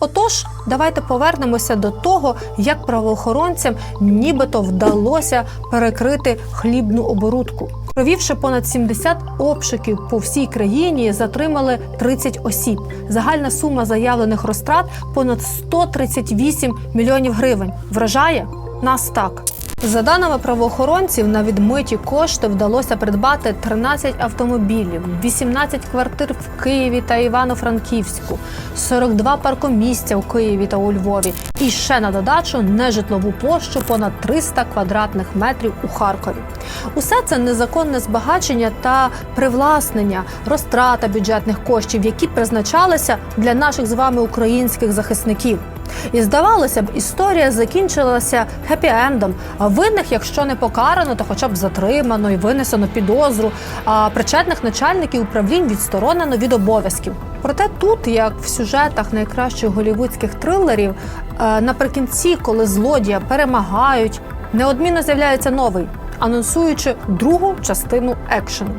Отож, давайте повернемося до того, як правоохоронцям нібито вдалося перекрити хлібну оборудку. Провівши понад 70 обшуків по всій країні, затримали 30 осіб. Загальна сума заявлених розтрат понад 138 мільйонів гривень. Вражає нас так. За даними правоохоронців, на відмиті кошти вдалося придбати 13 автомобілів, 18 квартир в Києві та Івано-Франківську, 42 паркомісця у Києві та у Львові, і ще на додачу нежитлову площу понад 300 квадратних метрів у Харкові. Усе це незаконне збагачення та привласнення, розтрата бюджетних коштів, які призначалися для наших з вами українських захисників. І здавалося б, історія закінчилася хеппі-ендом. Винних, якщо не покарано, то хоча б затримано і винесено підозру. А причетних начальників управлінь відсторонено від обов'язків. Проте тут, як в сюжетах найкращих голівудських трилерів, е, наприкінці, коли злодія перемагають, неодмінно з'являється новий, анонсуючи другу частину екшену.